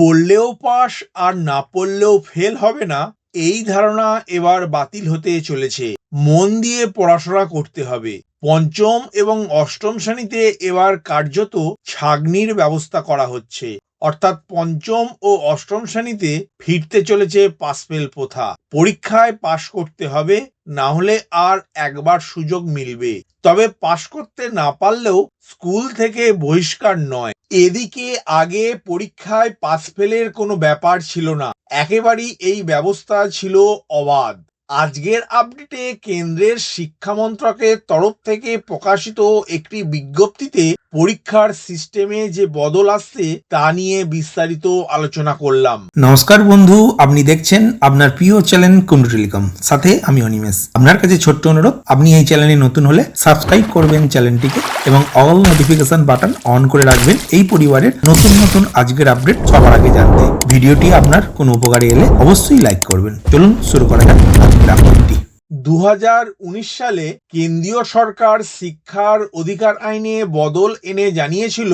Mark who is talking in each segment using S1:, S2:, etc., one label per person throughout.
S1: পড়লেও পাস আর না পড়লেও ফেল হবে না, এই ধারণা এবার বাতিল হতে চলেছে। মন দিয়ে পড়াশোনা করতে হবে। পঞ্চম এবং অষ্টম শ্রেণীতে এবার কার্যত ছাগনির ব্যবস্থা করা হচ্ছে। অর্থাৎ পঞ্চম ও অষ্টম শ্রেণীতে ফিরতে চলেছে পাসফেল প্রথা। পরীক্ষায় পাশ করতে হবে, না হলে আর একবার সুযোগ মিলবে। তবে পাশ করতে না পারলেও স্কুল থেকে বহিষ্কার নয়। এদিকে আগে পরীক্ষায় পাস ফেলের কোনো ব্যাপার ছিল না। একেবারেই এই ব্যবস্থা ছিল অবাধ। আজকের আপডেটে কেন্দ্রের শিক্ষা মন্ত্রকের তরফ থেকে প্রকাশিত একটি বিজ্ঞপ্তিতে পরীক্ষার সিস্টেমে যে বদল আসছে, তা নিয়ে বিস্তারিত আলোচনা করলাম।
S2: নমস্কার বন্ধু, আপনি দেখছেন আপনার প্রিয় চ্যানেল কুন্ডু টেলিকম। সাথে আমি অনিমেষ। আপনার কাছে ছোট্ট অনুরোধ, আপনি এই চ্যানেলে নতুন হলে সাবস্ক্রাইব করবেন চ্যানেলটিকে এবং অল নোটিফিকেশন বাটন অন করে রাখবেন এই পরিবারের নতুন নতুন আজকের আপডেট সবার আগে জানতে। ভিডিওটি আপনার কোনো উপকারে এলে অবশ্যই লাইক করবেন। চলুন শুরু করা যাক আপডেটটি
S1: দু হাজার উনিশ সালে কেন্দ্রীয় সরকার শিক্ষার অধিকার আইনে বদল এনে জানিয়েছিল,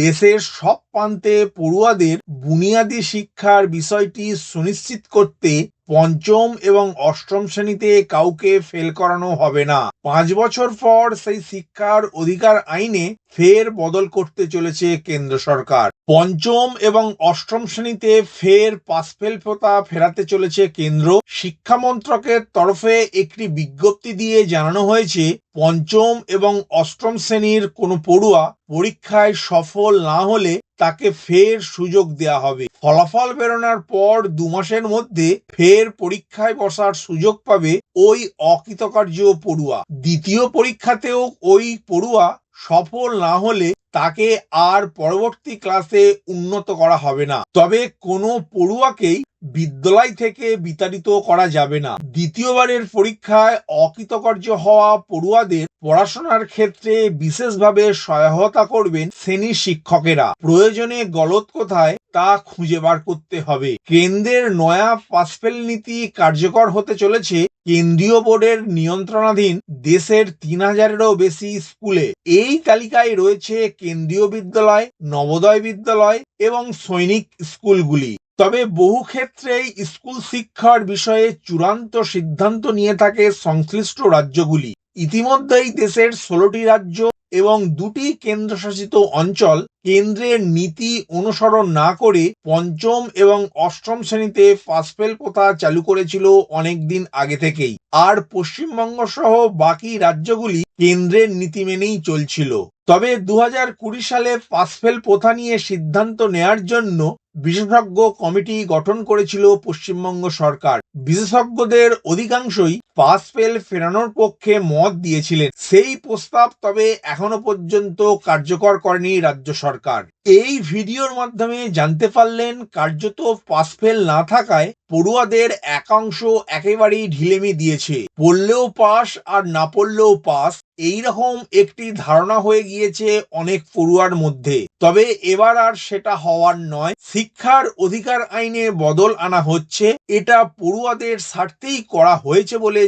S1: দেশের সব প্রান্তে পড়ুয়াদের বুনিয়াদী শিক্ষার বিষয়টি সুনিশ্চিত করতে পঞ্চম এবং অষ্টম শ্রেণীতে কাউকে ফেল করানো হবে না। পাঁচ বছর পর সেই শিক্ষার অধিকার আইনে ফের বদল করতে চলেছে কেন্দ্র সরকার। পঞ্চম এবং অষ্টম শ্রেণীতে ফের পাসফেল প্রথা ফেরাতে চলেছে কেন্দ্র। শিক্ষা মন্ত্রকের তরফে একটি বিজ্ঞপ্তি দিয়ে জানানো হয়েছে, পঞ্চম এবং অষ্টম শ্রেণির কোনো পড়ুয়া পরীক্ষায় সফল না হলে তাকে ফের সুযোগ দেওয়া হবে। ফলাফল বেরোনোর পর দু মাসের মধ্যে ফের পরীক্ষায় বসার সুযোগ পাবে ওই অকৃতকার্য পড়ুয়া। দ্বিতীয় পরীক্ষাতেও ওই পড়ুয়া সফল না হলে তাকে আর পরবর্তী ক্লাসে উন্নত করা হবে না। তবে কোনো পড়ুয়াকেই বিদ্যালয় থেকে বিতাড়িত করা যাবে না। দ্বিতীয়বারের পরীক্ষায় অকৃতকার্য হওয়া পড়ুয়াদের পড়াশোনার ক্ষেত্রে বিশেষভাবে সহায়তা করবেন শ্রেণি শিক্ষকেরা। প্রয়োজনে গলত কোথায় তা খুঁজে বার করতে হবে। কেন্দ্রের নয়া পাসফেল নীতি কার্যকর হতে চলেছে। কেন্দ্রীয় বোর্ডের নিয়ন্ত্রণাধীন দেশের তিন হাজারেরও বেশি স্কুলে। এই তালিকায় রয়েছে কেন্দ্রীয় বিদ্যালয়, নবোদয় বিদ্যালয় এবং সৈনিক স্কুলগুলি। তবে বহু ক্ষেত্রেই স্কুল শিক্ষার বিষয়ে চূড়ান্ত সিদ্ধান্ত নিয়ে থাকে সংশ্লিষ্ট রাজ্যগুলি। ইতিমধ্যেই দেশের ষোলোটি রাজ্য এবং দুটি কেন্দ্রশাসিত অঞ্চল কেন্দ্রের নীতি অনুসরণ না করে পঞ্চম এবং অষ্টম শ্রেণীতে পাসফেল প্রথা চালু করেছিল অনেকদিন আগে থেকেই। আর পশ্চিমবঙ্গ সহ বাকি রাজ্যগুলি কেন্দ্রের নীতি মেনেই চলছিল। তবে দু সালে পাসফেল প্রথা নিয়ে সিদ্ধান্ত নেয়ার জন্য বিশেষজ্ঞ কমিটি গঠন করেছিল পশ্চিমবঙ্গ সরকার। বিশেষজ্ঞদের অধিকাংশই পাস ফেল ফেরানোর পক্ষে মত দিয়েছিলেন। সেই প্রস্তাব তবে এখনও পর্যন্ত কার্যকর করেনি রাজ্য সরকার। এই ভিডিওর মাধ্যমে জানতে পারলেন, কার্যত পাস ফেল না থাকায় পড়ুয়াদের একাংশ একেবারেই ঢিলেমি দিয়েছে। পড়লেও পাস আর না পড়লেও পাস এই রকম একটি ধারণা হয়ে গিয়েছে অনেক পড়ুয়ার মধ্যে। তবে এবার আর সেটা হওয়ার নয়। শিক্ষার অধিকার আইনে বদল আনা হচ্ছে। এটা পড়ুয়াদের স্বার্থেই করা হয়েছে বলে